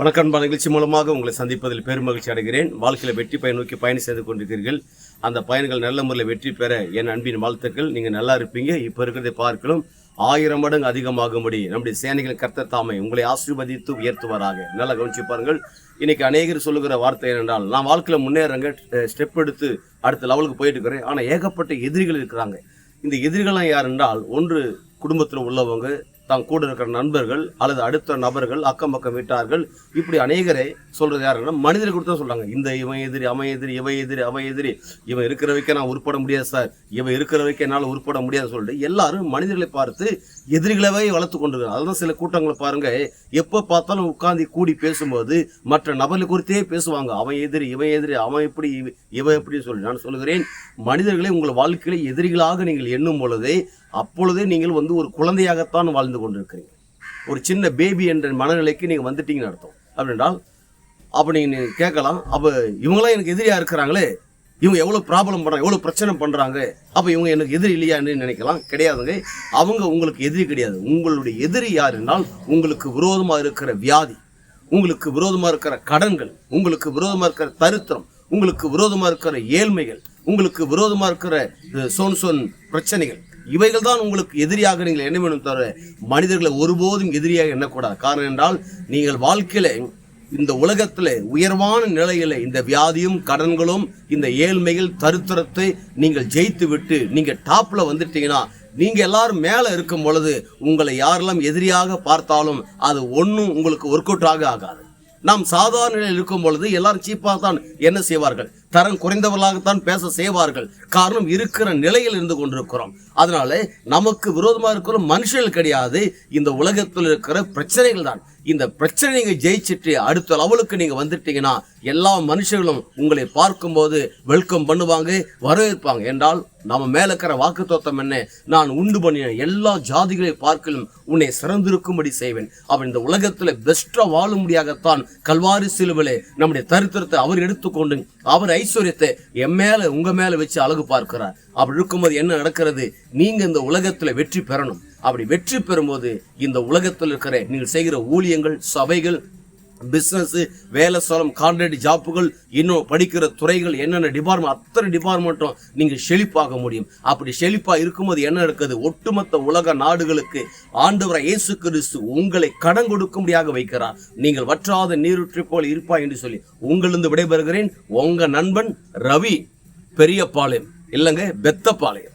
வணக்கம் நிகழ்ச்சி மூலமாக உங்களை சந்திப்பதில் பெரும் மகிழ்ச்சி அடைகிறேன். வாழ்க்கையில் வெற்றி பயன் நோக்கி பயணம் செய்து கொண்டிருக்கிறீர்கள். அந்த பயன்கள் நல்ல முறையில் வெற்றி பெற என் அன்பின் வாழ்த்துக்கள். நீங்கள் நல்லா இருப்பீங்க. இப்போ இருக்கிறதை பார்க்கலாம் ஆயிரம் மடங்கு அதிகமாகும்படி நம்முடைய சேனைகள் கர்த்தர் தாமை உங்களை ஆசீர்வதித்து உயர்த்துவாராக. நல்லா கவனிச்சு பாருங்கள். இன்னைக்கு அநேகர் சொல்லுகிற வார்த்தை என்னென்றால் நான் வாழ்க்கையில் முன்னேறங்க ஸ்டெப் எடுத்து அடுத்த லெவலுக்கு போயிட்டு இருக்கிறேன். ஆனால் ஏகப்பட்ட எதிரிகள் இருக்கிறாங்க. இந்த எதிரிகள்லாம் யார் என்றால் ஒன்று குடும்பத்தில் உள்ளவங்க தான் கூட இருக்கிற நண்பர்கள் அல்லது அடுத்த நபர்கள் அக்கம் பக்கம் வீட்டார்கள் இப்படி அநேகரை சொல்றது யாருன்னா மனிதர்கள் கொடுத்தா சொல்றாங்க. இந்த இவன் எதிரி அவன் எதிரி இவன் எதிரி அவன் எதிரி. இவன் இருக்கிற வைக்க நான் உருப்பட முடியாது சார். இவன் இருக்கிற வைக்க என்னால் உருப்பட முடியாது சொல்லிட்டு எல்லாரும் மனிதர்களை பார்த்து எதிரிகளவே வளர்த்து கொண்டிருக்காங்க அதுதான் சில கூட்டங்களை பாருங்க. எப்போ பார்த்தாலும் உட்காந்து கூடி பேசும்போது மற்ற நபர்களை குறித்தே பேசுவாங்க. அவன் எதிரி இவன் எதிரி அவன் எப்படி இவன் எப்படி சொல்லி. நான் சொல்லுகிறேன் மனிதர்களை உங்கள் வாழ்க்கையில எதிரிகளாக நீங்கள் எண்ணும் பொழுதே அப்பொழுதே நீங்கள் வந்து ஒரு குழந்தையாகத்தான் வாழ்ந்து கொண்டிருக்கிறீங்க ஒரு சின்ன பேபி என்ற மனநிலைக்கு நீங்கள் வந்துட்டீங்கன்னு அர்த்தம். அப்படின்றால் அப்போ நீங்கள் கேட்கலாம் அப்போ இவங்களாம் எனக்கு எதிரியாக இருக்கிறாங்களே இவங்க எவ்வளோ ப்ராப்ளம் பண்ணுறாங்க எவ்வளோ பிரச்சனை பண்ணுறாங்க அப்போ இவங்க எனக்கு எதிரி இல்லையான்னு நினைக்கலாம். கிடையாதுங்க. அவங்க உங்களுக்கு எதிரி கிடையாது. உங்களுடைய எதிரி யார் என்றால் உங்களுக்கு விரோதமாக இருக்கிற வியாதி உங்களுக்கு விரோதமாக இருக்கிற கடன்கள் உங்களுக்கு விரோதமாக இருக்கிற தரித்திரம் உங்களுக்கு விரோதமாக இருக்கிற ஏழ்மைகள் உங்களுக்கு விரோதமாக இருக்கிற சோன் சோன் பிரச்சனைகள். இவைகள் தான் உங்களுக்கு எதிரியாக நீங்கள் என்ன வேணும் தவிர மனிதர்களை ஒருபோதும் எதிரியாக எண்ணக்கூடாது. காரணம் என்றால் நீங்கள் வாழ்க்கையில் இந்த உலகத்தில் உயர்வான நிலையில இந்த வியாதியும் கடன்களும் இந்த ஏழ்மைகள் தருத்திரத்தை நீங்கள் ஜெயித்து விட்டு நீங்கள் டாப்பில் வந்துட்டீங்கன்னா நீங்கள் எல்லாரும் மேலே இருக்கும் பொழுது உங்களை யாரெல்லாம் எதிரியாக பார்த்தாலும் அது ஒன்றும் உங்களுக்கு ஒர்க் அவுட் ஆக ஆகாது. நாம் சாதாரண நிலையில் இருக்கும் பொழுது எல்லாரும் சீப்பாக தான் என்ன செய்வார்கள்? தரம் குறைந்தவர்களாகத்தான் பேச செய்வார்கள். காரணம் இருக்கிற நிலையில் இருந்து கொண்டிருக்கிறோம். அதனால நமக்கு விரோதமாக இருக்கிற மனுஷர்கள் கிடையாது. இந்த உலகத்தில் இருக்கிற பிரச்சனைகள் தான். இந்த பிரச்சனையை ஜெயிச்சிட்டு அடுத்த லெவலுக்கு நீங்க வந்துட்டீங்கன்னா எல்லா மனுஷர்களும் உங்களை பார்க்கும்போது வெல்கம் பண்ணுவாங்க வரவேற்பாங்க. என்றால் நம்ம மேல இருக்கிற வாக்கு தோத்தம் என்ன? நான் உண்டு பண்ணின எல்லா ஜாதிகளை பார்க்கலும் உன்னை சிறந்திருக்கும்படி செய்வேன். அவன் இந்த உலகத்துல பெஸ்டா வாழும்படியாகத்தான் கல்வாரி சிலுவிலே நம்முடைய தரித்திரத்தை அவர் எடுத்துக்கொண்டு அவர் ஐஸ்வர்யத்தை என் மேல உங்க மேல வச்சு அழகு பார்க்கிறார். அப்படி இருக்கும்போது என்ன நடக்கிறது? நீங்க இந்த உலகத்துல வெற்றி பெறணும். அப்படி வெற்றி பெறும்போது இந்த உலகத்தில் இருக்கிற நீங்கள் செய்கிற ஊழியங்கள் சபைகள் பிஸ்னஸ் வேலை சோளம் கான்ட்ராக்ட் ஜாப்புகள் இன்னும் படிக்கிற துறைகள் என்னென்ன டிபார்ட்மெண்ட் அத்தனை டிபார்ட்மெண்ட்டும் நீங்கள் செழிப்பாக முடியும். அப்படி செழிப்பாக இருக்கும்போது என்ன நடக்குது? ஒட்டுமொத்த உலக நாடுகளுக்கு ஆண்டவரை இயேசு கிறிஸ்து உங்களை கடன் கொடுக்கும்படியாக வைக்கிறார். நீங்கள் வற்றாத நீருற்றி போல் இருப்பாய் என்று சொல்லி உங்களிருந்து விடைபெறுகிறேன். உங்கள் நண்பன் ரவி பெரியபாளையம் இல்லைங்க பெத்தப்பாளையம்.